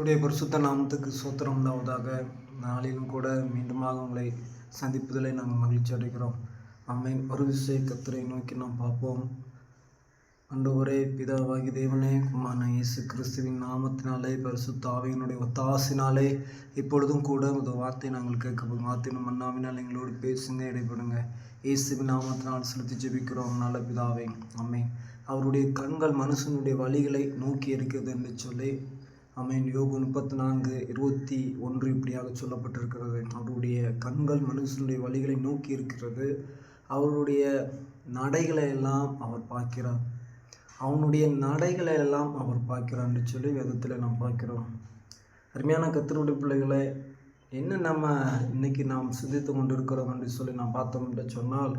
உடைய பரிசுத்த நாமத்துக்கு சோத்திரம் உண்டாவதாக நாளிலும் கூட மீண்டுமாக உங்களை சந்திப்பதிலே நாங்கள் மகிழ்ச்சி அடைகிறோம். அம்மை ஒரு விசை நோக்கி நாம் பார்ப்போம். அண்டவரே பிதாவாகி தேவனே குமாரன இயேசு கிறிஸ்துவின் நாமத்தினாலே பரிசுத்த ஆவியினுடைய ஒத்தாசினாலே இப்பொழுதும் கூட இந்த வார்த்தை நாங்கள் கேட்கப்படும். வார்த்தையின் மன்னாவினால் எங்களோடு பேசுங்க இடைப்படுங்க. இயேசுவின் நாமத்தினால் செலுத்தி ஜெபிக்கிறோம். நல்ல பிதாவே. அம்மை அவருடைய கண்கள் மனுஷனுடைய வழிகளை நோக்கி இருக்கிறது என்று சொல்லி அமேன் யோகு முப்பத்தி நான்கு இருபத்தி ஒன்று இப்படியாக சொல்லப்பட்டிருக்கிறது. அவருடைய கண்கள் மனுஷனுடைய வழிகளை நோக்கி இருக்கிறது. அவருடைய நடைகளை எல்லாம் அவர் பார்க்கிறார். அவனுடைய நடைகளை எல்லாம் அவர் பார்க்கிறார் என்று சொல்லி வேதத்தில் நாம் பார்க்கிறோம். அருமையான கத்தருடைய பிள்ளைகளை என்ன நம்ம இன்னைக்கு நாம் சிந்தித்து கொண்டிருக்கிறோம் என்று சொல்லி நாம் பார்த்தோம் என்று சொன்னால்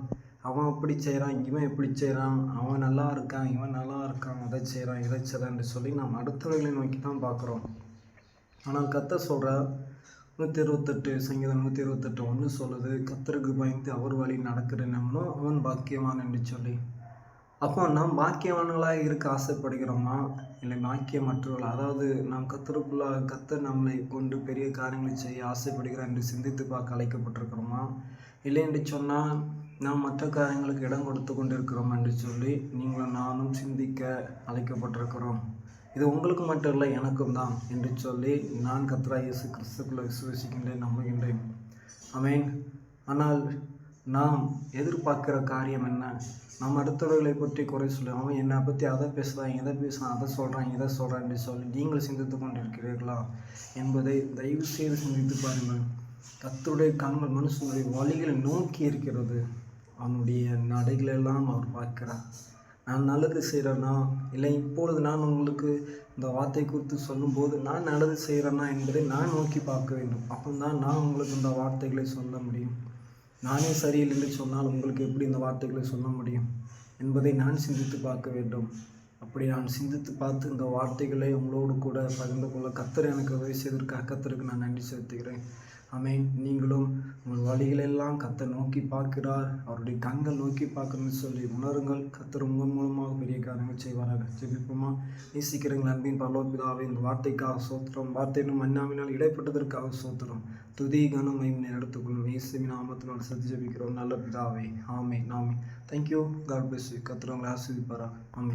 அவன் அப்படி செய்கிறான் இவன் எப்படி செய்கிறான் அவன் நல்லா இருக்கான் இவன் நல்லா இருக்கான் அதை செய்கிறான் இதை செய்கிறான் சொல்லி நாம் அடுத்தவர்களை நோக்கி தான் பார்க்குறோம். ஆனால் கத்த சொல்கிற நூற்றி இருபத்தெட்டு சங்கீதம் நூற்றி இருபத்தெட்டு ஒன்று சொல்லுது கத்தருக்கு பயந்து அவர் வழி நடக்கிற அவன் பாக்கியவான் என்று சொல்லி. அப்போ நாம் பாக்கியவான்களாக இருக்க ஆசைப்படுகிறோமா? இல்லை பாக்கியமற்றவர்கள்? அதாவது நாம் கத்தருக்குள்ளாக கத்த நம்மளை கொண்டு பெரிய காரியங்களை செய்ய ஆசைப்படுகிறான் என்று சிந்தித்து பார்க்க அழைக்கப்பட்டிருக்கிறோமா? இல்லை என்று சொன்னால் நாம் மற்ற காரியங்களுக்கு இடம் கொடுத்து கொண்டிருக்கிறோம் என்று சொல்லி நீங்களும் நானும் சிந்திக்க அழைக்கப்பட்டிருக்கிறோம். இது உங்களுக்கு மட்டும் இல்லை எனக்கும் தான் என்று சொல்லி நான் கத்ரா இயேசு கிறிஸ்துக்குள்ளே விசுவசிக்கின்றேன் நம்புகின்றேன். அமேன் ஆனால் நாம் எதிர்பார்க்கிற காரியம் என்ன? நம்ம அடுத்தவர்களை பற்றி குறை சொல்லுவோம் அவன் என்னை பற்றி அதை பேசுகிறான் இதை பேசுகிறான் அதை சொல்கிறான் இதை சொல்கிறான் என்று சொல்லி நீங்கள் சிந்தித்து கொண்டிருக்கிறீர்களா என்பதை தயவு செய்து சிந்தித்து பாருங்கள். கத்தருடைய கண்கள் மனுஷனுடைய வழிகளை நோக்கி இருக்கிறது. அவனுடைய நடைகளெல்லாம் அவர் பார்க்கிறார். நான் நல்லது செய்கிறேன்னா இல்லை இப்பொழுது நான் உங்களுக்கு இந்த வார்த்தை குறித்து சொல்லும்போது நான் நல்லது செய்கிறேன்னா என்பதை நான் நோக்கி பார்க்க வேண்டும். அப்போ தான் நான் உங்களுக்கு இந்த வார்த்தைகளை சொல்ல முடியும். நானே சரியில்லை என்று சொன்னால் உங்களுக்கு எப்படி இந்த வார்த்தைகளை சொல்ல முடியும் என்பதை நான் சிந்தித்து பார்க்க வேண்டும். அப்படி நான் சிந்தித்து பார்த்து இந்த வார்த்தைகளை உங்களோடு கூட பகிர்ந்து கொள்ள கத்தர் எனக்கு உதவி செய்திருக்க கத்தருக்கு நான் நன்றி செலுத்துகிறேன். அமேன் நீங்களும் உங்கள் வழிகளெல்லாம் கத்தர் நோக்கி பார்க்கிறார். அவருடைய கண்கள் நோக்கி பார்க்கணும்னு சொல்லி உணருங்கள். கத்தர் உங்கள் மூலமாக பெரிய காரியங்கள் செய்வாராக. ஜெபிப்போமா? நேசிக்கிறீங்கள் அன்பின் பரலோபிதாவே இந்த வார்த்தைக்காக சோத்திரம். வார்த்தையினும் மன்னாவினால் இடைப்பட்டதற்காக சோத்திரம். துதி கனம் மைமினை எடுத்துக்கொள்ளும் இயேசுவின் நாமத்தினால் சதி ஜெபிக்கிறோம். நல்ல பிதாவே. ஆமே நாமே தேங்க்யூ காட் பிளஸ் யூ கத்தர் உங்களை ஆசிரிப்பாரா ஆமே